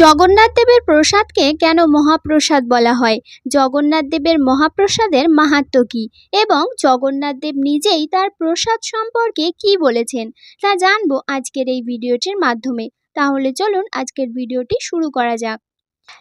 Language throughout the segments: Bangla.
জগন্নাথ দেবের প্রসাদকে কেন মহাপ্রসাদ বলা হয়? জগন্নাথ দেবের মহাপ্রসাদের মাহাত্ম কী? এবং জগন্নাথ দেব নিজেই তার প্রসাদ সম্পর্কে কি বলেছেন? তা জানব আজকের এই ভিডিওটির মাধ্যমে। তাহলে চলুন আজকের ভিডিওটি শুরু করা যাক।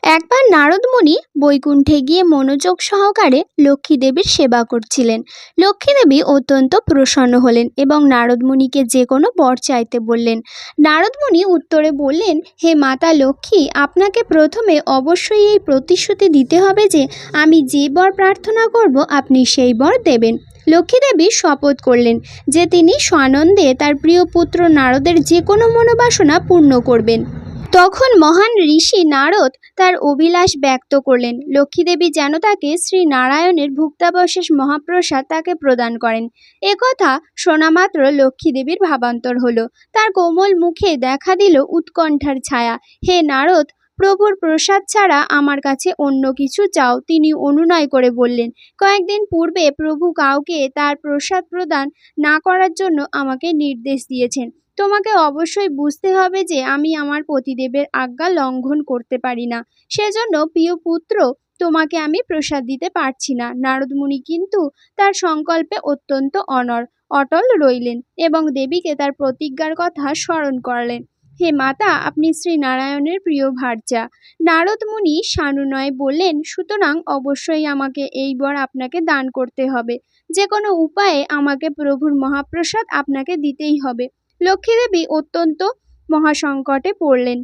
একবার নারদমুনি বৈকুণ্ঠে গিয়ে মনোযোগ সহকারে লক্ষ্মী দেবীর সেবা করছিলেন। লক্ষ্মী দেবী অত্যন্ত প্রসন্ন হলেন এবং নারদমুনিকে যে কোনো বর চাইতে বললেন। নারদমুনি উত্তরে বললেন, হে মাতা লক্ষ্মী, আপনাকে প্রথমে অবশ্যই এই প্রতিশ্রুতি দিতে হবে যে আমি যে বর প্রার্থনা করব, আপনি সেই বর দেবেন। লক্ষ্মীদেবী শপথ করলেন যে তিনি সানন্দে তার প্রিয় পুত্র নারদের যে কোনো মনোবাসনা পূর্ণ করবেন। তখন মহান ঋষি নারদ তার অভিলাষ ব্যক্ত করলেন। লক্ষ্মীদেবী যেন তাকে শ্রী নারায়ণের ভুক্তাবশেষ মহাপ্রসাদ তাকে প্রদান করেন। একথা শোনামাত্র লক্ষ্মীদেবীর ভাবান্তর হলো। তার কোমল মুখে দেখা দিল উৎকণ্ঠার ছায়া। হে নারদ, প্রভুর প্রসাদ ছাড়া আমার কাছে অন্য কিছু চাও, তিনি অনুনয় করে বললেন। কয়েকদিন পূর্বে প্রভু কাউকে তার প্রসাদ প্রদান না করার জন্য আমাকে নির্দেশ দিয়েছেন। তোমাকে অবশ্যই বুঝতে হবে যে আমি আমার পতিদেবের আজ্ঞা লঙ্ঘন করতে পারি না। সেজন্য প্রিয় পুত্র, তোমাকে আমি প্রসাদ দিতে পারছি না। নারদমুনি কিন্তু তার সংকল্পে অত্যন্ত অনর অটল রইলেন এবং দেবীকে তার প্রতিজ্ঞার কথা স্মরণ করলেন। হে মাতা, আপনি শ্রী নারায়ণের প্রিয় ভার্যা। নারদ মুনি সানুনয় বললেন, সুতরাং অবশ্যই আমাকে এই বর আপনাকে দান করতে হবে। যে কোনো উপায়ে আমাকে প্রভুর মহাপ্রসাদ আপনাকে দিতেই হবে। লক্ষ্মীদেবী অত্যন্ত মহাসংকটে পড়লেন।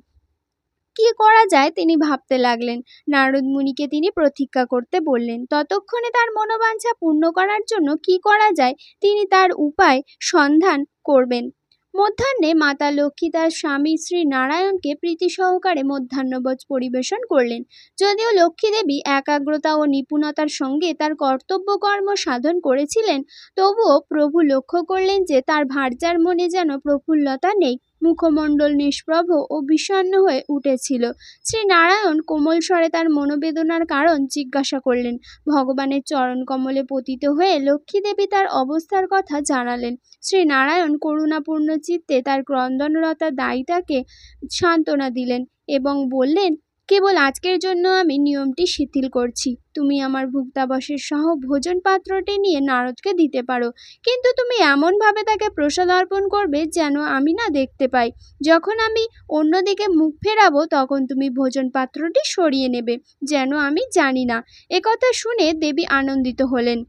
কি করা যায় তিনি ভাবতে লাগলেন। নারদ মুনিকে তিনি প্রতীক্ষা করতে বললেন, ততক্ষণে তার মনোবাঞ্ছা পূর্ণ করার জন্য কি করা যায়? তিনি তার উপায় সন্ধান করবেন। মধ্যাহ্নে মাতা লক্ষ্মী তার স্বামী শ্রী নারায়ণকে প্রীতি সহকারে মধ্যাহ্নভোজ পরিবেশন করলেন। যদিও লক্ষ্মী দেবী একাগ্রতা ও নিপুণতার সঙ্গে তার কর্তব্য কর্ম সাধন করেছিলেন, তবুও প্রভু লক্ষ্য করলেন যে তার ভার্যার মনে যেন প্রফুল্লতা নেই। মুখমণ্ডল নিষ্প্রভ ও বিষণ্ন হয়ে উঠেছিল। শ্রী নারায়ণ কোমল স্বরে তার মনোবেদনার কারণ জিজ্ঞাসা করলেন। ভগবানের চরণ কমলে পতিত হয়ে লক্ষ্মী দেবী তার অবস্থার কথা জানালেন। শ্রী নারায়ণ করুণাপূর্ণ চিত্তে তার ক্রন্দনরতা দায়িতাকে সান্ত্বনা দিলেন এবং বললেন কেবল আজকের জন্য আমি নিয়মটি শিথিল করছি। তুমি আমার ভুক্তাবশের সহ ভোজন পাত্রটি নিয়ে নারদকে দিতে পারো। কিন্তু তুমি এমনভাবে তাকে প্রসাদ অর্পণ করবে যেন আমি না দেখতে পাই। যখন আমি অন্যদিকে মুখ ফেরাবো, তখন তুমি ভোজন পাত্রটি সরিয়ে নেবে, যেন আমি জানি না। একথা শুনে দেবী আনন্দিত হলেন।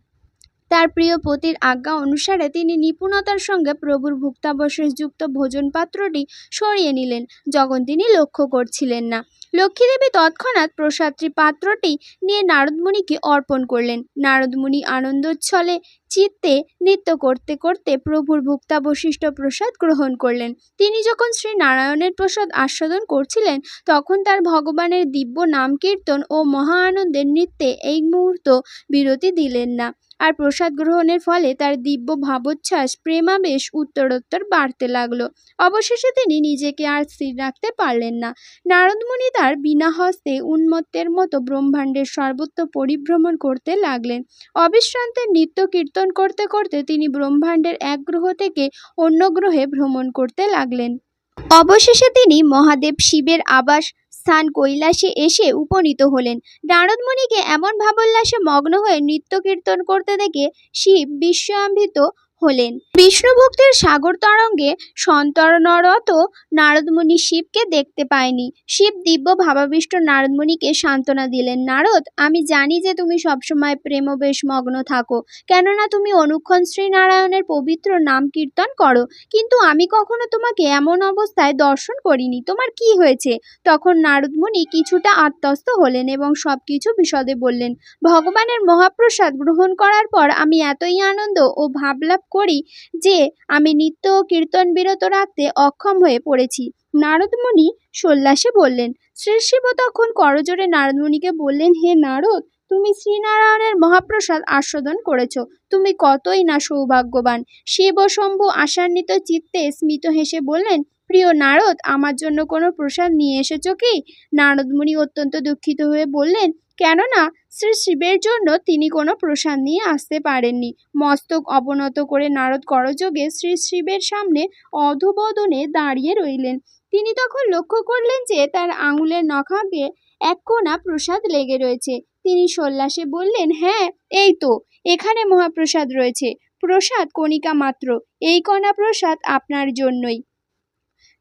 তার প্রিয় পতির আজ্ঞা অনুসারে তিনি নিপুণতার সঙ্গে প্রভুর ভুক্তাবশেষযুক্ত ভোজন পাত্রটি সরিয়ে নিলেন, যখন তিনি লক্ষ্য করছিলেন না। লক্ষ্মীদেবী তৎক্ষণাৎ প্রসাদটি পাত্রটি নিয়ে নারদমুনিকে অর্পণ করলেন। নারদমুনি আনন্দোচ্ছলে চিত্তে নৃত্য করতে করতে প্রভুর ভুক্তাবশিষ্ট প্রসাদ গ্রহণ করলেন। তিনি যখন শ্রী নারায়ণের প্রসাদ আস্বাদন করছিলেন, তখন তার ভগবানের দিব্য নাম কীর্তন ও মহা আনন্দের নৃত্যে এই মুহূর্ত বিরতি দিলেন না। আর প্রসাদ গ্রহণের ফলে তার দিব্য ভাবোচ্ছ্বাস, প্রেমাবেশ, উত্তরোত্তর বাড়তে লাগল। অবশেষে তিনি নিজেকে আর স্থির রাখতে পারলেন না। নারদমণি তার বিনা হস্তে উন্মত্তের মতো ব্রহ্মাণ্ডের সর্বত্র পরিভ্রমণ করতে লাগলেন। অবিশ্রান্তের নৃত্য কীর্তন করতে করতে তিনি ব্রহ্মাণ্ডের এক গ্রহ থেকে অন্য গ্রহে ভ্রমণ করতে লাগলেন। অবশেষে তিনি মহাদেব শিবের আবাস স্থান কৈলাসে এসে উপনীত হলেন। নারদমণিকে এমন ভাবোল্লাসে মগ্ন হয়ে নৃত্য কীর্তন করতে দেখে শিব বিস্ময়ান্বিত হলেন। বিষ্ণু ভক্তির সাগর তরঙ্গে সন্তরণরত নারদমণি শিবকে দেখতে পায়নি শিব দিব্য ভাবাবিষ্ট নারদমণিকে সান্ত্বনা দিলেন, নারদ, আমি জানি যে তুমি সবসময় প্রেমবেশ মগ্ন থাকো, কেননা তুমি অনুক্ষণ শ্রীনারায়ণের পবিত্র নাম কীর্তন করো। কিন্তু আমি কখনো তোমাকে এমন অবস্থায় দর্শন করিনি। তোমার কি হয়েছে? তখন নারদমণি কিছুটা আত্মস্থ হলেন এবং সব কিছু বিশদে বললেন, ভগবানের মহাপ্রসাদ গ্রহণ করার পর আমি এতই আনন্দ ও ভাবলাভ করি যে আমি নিত্য কীর্তন বিরত রাখতে অক্ষম হয়ে পড়েছি। নারদমণি সোল্লাসে বললেন, শ্রী শিব তখন করজোরে নারদমণিকে বললেন, হে নারদ, তুমি শ্রীনারায়ণের মহাপ্রসাদ আস্বাদন করেছ। তুমি কতই না সৌভাগ্যবান। শিব শম্ভু আশান্বিত চিত্তে স্মিত হেসে বললেন, প্রিয় নারদ, আমার জন্য কোনো প্রসাদ নিয়ে এসেছ কি? নারদমণি অত্যন্ত দুঃখিত হয়ে বললেন কেননা শ্রী শিবের জন্য তিনি কোনো প্রসাদ নিয়ে আসতে পারেননি। মস্তক অবনত করে নারদ করযোগে শ্রী শিবের সামনে অধোবদনে দাঁড়িয়ে রইলেন। তিনি তখন লক্ষ্য করলেন যে তার আঙুলের নখাকে এক কোনা প্রসাদ লেগে রয়েছে। তিনি সল্লাসে বললেন হ্যাঁ এই তো, এখানে মহাপ্রসাদ রয়েছে। প্রসাদ কণিকা মাত্র, এই কণা প্রসাদ আপনার জন্যই।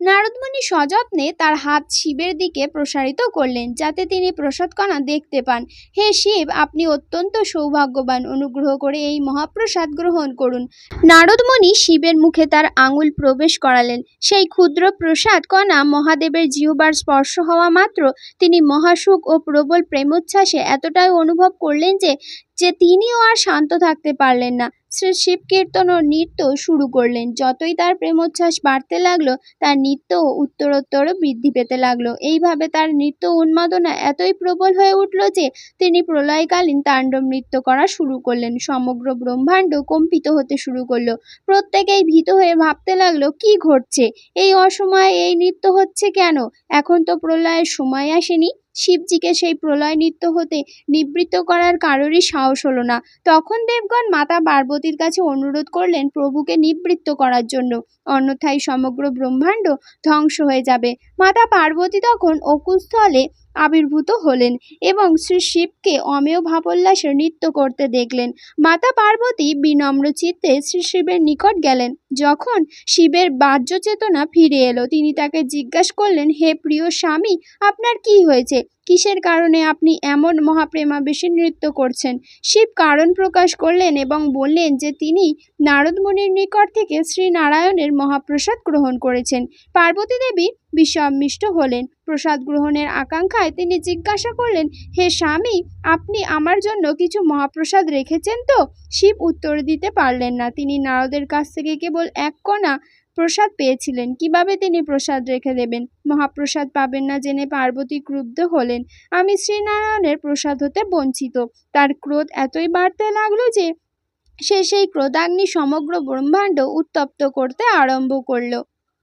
নারদমণি সযত্নে তার হাত শিবের দিকে প্রসারিত করলেন, যাতে তিনি প্রসাদ কণা দেখতে পান। হে শিব, আপনি অত্যন্ত সৌভাগ্যবান। অনুগ্রহ করে এই মহাপ্রসাদ গ্রহণ করুন। নারদমণি শিবের মুখে তার আঙুল প্রবেশ করালেন। সেই ক্ষুদ্র প্রসাদ কণা মহাদেবের জিহবার স্পর্শ হওয়া মাত্র তিনি মহাসুখ ও প্রবল প্রেমোচ্ছ্বাসে এতটাই অনুভব করলেন যে যে তিনিও আর শান্ত থাকতে পারলেন না। শিব কীর্তন ও নৃত্য শুরু করলেন। যতই তার প্রেমোচ্ছ্বাস বাড়তে লাগল, তার নৃত্যও উত্তরোত্তর বৃদ্ধি পেতে লাগল। এইভাবে তার নৃত্য উন্মাদনা এতই প্রবল হয়ে উঠল যে, তিনি প্রলয়কালীন তাণ্ডব নৃত্য করা শুরু করলেন। সমগ্র ব্রহ্মাণ্ড কম্পিত হতে শুরু করল। প্রত্যেকেই ভীত হয়ে ভাবতে লাগল, কি ঘটছে? এই অসময়ে এই নৃত্য হচ্ছে কেন? এখন তো প্রলয়ের সময় আসেনি। শিবজিকে সেই প্রলয় নৃত্য হতে নিবৃত্ত করার কারোরই সাহস হলো না। তখন দেবগণ মাতা পার্বতীর কাছে অনুরোধ করলেন প্রভুকে নিবৃত্ত করার জন্য। অন্যথায় সমগ্র ব্রহ্মাণ্ড ধ্বংস হয়ে যাবে। মাতা পার্বতী তখন অকুস্থলে আবির্ভূত হলেন এবং শ্রী শিবকে অমেয় ভাবোল্লাসে নৃত্য করতে দেখলেন। মাতা পার্বতী বিনম্র চিত্তে শ্রী শিবের নিকট গেলেন। যখন শিবের বাহ্য চেতনা ফিরে এলো, তিনি তাকে জিজ্ঞাসা করলেন, হে প্রিয় স্বামী, আপনার কি হয়েছে? কিসের কারণে আপনি এমন মহাপ্রেমাবেশে নৃত্য করছেন? শিব কারণ প্রকাশ করলেন এবং বললেন যে তিনি নারদমুনির নিকট থেকে শ্রীনারায়ণের মহাপ্রসাদ গ্রহণ করেছেন। পার্বতী দেবী বিষমিষ্ট হলেন। প্রসাদ গ্রহণের আকাঙ্ক্ষায় তিনি জিজ্ঞাসা করলেন, হে স্বামী, আপনি আমার জন্য কিছু মহাপ্রসাদ রেখেছেন তো? শিব উত্তর দিতে পারলেন না। তিনি নারদের কাছ থেকে কেবল এক কণা প্রসাদ পেয়েছিলেন। কীভাবে তিনি প্রসাদ রেখে দেবেন? মহাপ্রসাদ পাবেন না জেনে পার্বতী ক্রুব্ধ হলেন। আমি শ্রীনারায়ণের প্রসাদ হতে বঞ্চিত। তার ক্রোধ এতই বাড়তে লাগল যে সে সেই ক্রোধাগ্নি সমগ্র ব্রহ্মাণ্ড উত্তপ্ত করতে আরম্ভ করল।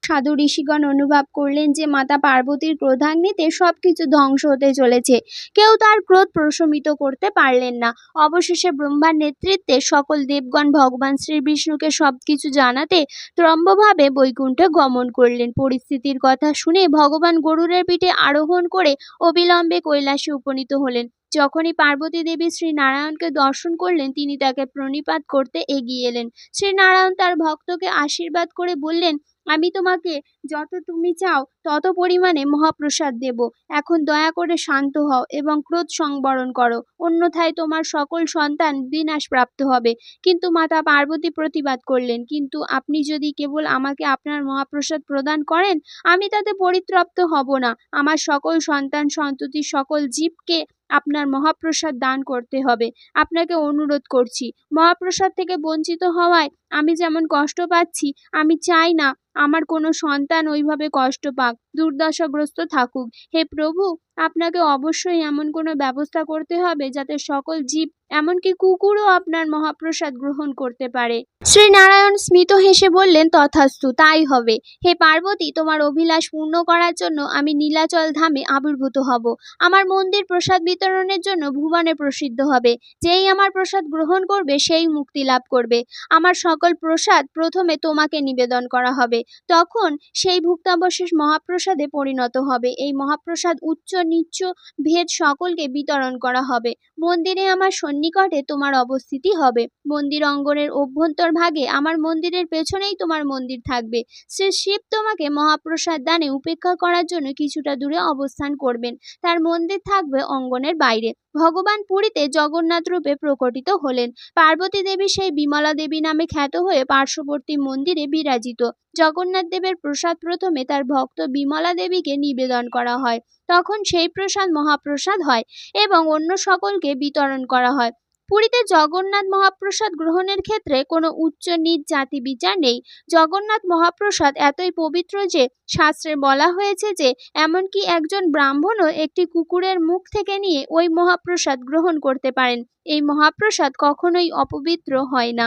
সাধু ঋষিগণ অনুভব করলেন যে মাতা পার্বতীর ক্রোধাগ্নিতে সব কিছু ধ্বংস হতে চলেছে। কেউ তার ক্রোধ প্রশমিত করতে পারলেন না। অবশেষে ব্রহ্মার নেতৃত্বে সকল দেবগণ ভগবান শ্রীবিষ্ণুকে সব কিছু জানাতে ত্রম্বভাবে বৈকুণ্ঠে গমন করলেন। পরিস্থিতির কথা শুনে ভগবান গরুরের পিঠে আরোহণ করে অবিলম্বে কৈলাসে উপনীত হলেন। যখনই পার্বতী দেবী শ্রী নারায়ণকে দর্শন করলেন, তিনি তাকে প্রণিপাত করতে এগিয়ে এলেন। শ্রী নারায়ণ তার ভক্তকে আশীর্বাদ করে বললেন, আমি তোমাকে যত তুমি চাও, তত পরিমাণে মহাপ্রসাদ দেব। এখন দয়া করে শান্ত হও এবং ক্রোধ সংবরণ করো। অন্যথায় তোমার সকল সন্তান বিনাশ প্রাপ্ত হবে। কিন্তু মাতা পার্বতী প্রতিবাদ করলেন, কিন্তু আপনি যদি কেবল আমাকে আপনার মহাপ্রসাদ প্রদান করেন, আমি তাতে পরিতৃপ্ত হব না। আমার সকল সন্তান সন্ততি সকল জীবকে আপনার মহাপ্রসাদ দান করতে হবে। আপনাকে অনুরোধ করছি। মহাপ্রসাদ থেকে বঞ্চিত হওয়ায় আমি যেমন কষ্ট পাচ্ছি, আমি চাই না আমার কোনো সন্তান ওইভাবে কষ্ট পাক, দুর্দশাগ্রস্ত থাকুক। হে প্রভু, আপনাকে অবশ্যই এমন কোনো ব্যবস্থা করতে হবে যাতে সকল জীব, এমনকি কুকুরও আপনার মহাপ্রসাদ গ্রহণ করতে পারে। শ্রী নারায়ণ স্মিত হেসে বললেন, তথাস্তু, তাই হবে। হে পার্বতী, তোমার অভিলাষ পূর্ণ করার জন্য আমি নীলাচল ধামে আবির্ভূত হব। আমার মন্দির প্রসাদ বিতরণের জন্য ভুবনে প্রসিদ্ধ হবে। যেই আমার প্রসাদ গ্রহণ করবে, সেই মুক্তি লাভ করবে। আমার সকল প্রসাদ প্রথমে তোমাকে নিবেদন করা হবে। তখন সেই ভুক্তাবশেষ মহাপ্রসাদে পরিণত হবে। এই মহাপ্রসাদ উচ্চ, নিচ্চ ভেদ সকলকে বিতরণ করা হবে। মন্দিরে আমার সন্নিকটে তোমার অবস্থিতি হবে। মন্দির অঙ্গনের অভ্যন্তর ভাগে আমার মন্দিরের পেছনেই তোমার মন্দির থাকবে। শ্রী শিব তোমাকে মহাপ্রসাদ দানে উপেক্ষা করার জন্য কিছুটা দূরে অবস্থান করবেন। তার মন্দির থাকবে অঙ্গনের বাইরে। ভগবান পুরীতে জগন্নাথ রূপে প্রকটিত হলেন। পার্বতী দেবী সেই বিমলা দেবী নামে খ্যাত হয়ে পার্শ্ববর্তী মন্দিরে বিরাজিত। জগন্নাথ দেবের প্রসাদ প্রথমে তার ভক্ত বিমলা দেবীকে নিবেদন করা হয়। তখন সেই প্রসাদ মহাপ্রসাদ হয় এবং অন্য সকলকে বিতরণ করা হয়। পুরীতে জগন্নাথ মহাপ্রসাদ গ্রহণের ক্ষেত্রে কোনো উচ্চ নিচ জাতি বিচার নেই। জগন্নাথ মহাপ্রসাদ এতই পবিত্র যে, শাস্ত্রে বলা হয়েছে যে, এমনকি একজন ব্রাহ্মণও একটি কুকুরের মুখ থেকে নিয়ে ওই মহাপ্রসাদ গ্রহণ করতে পারেন। এই মহাপ্রসাদ কখনোই অপবিত্র হয় না।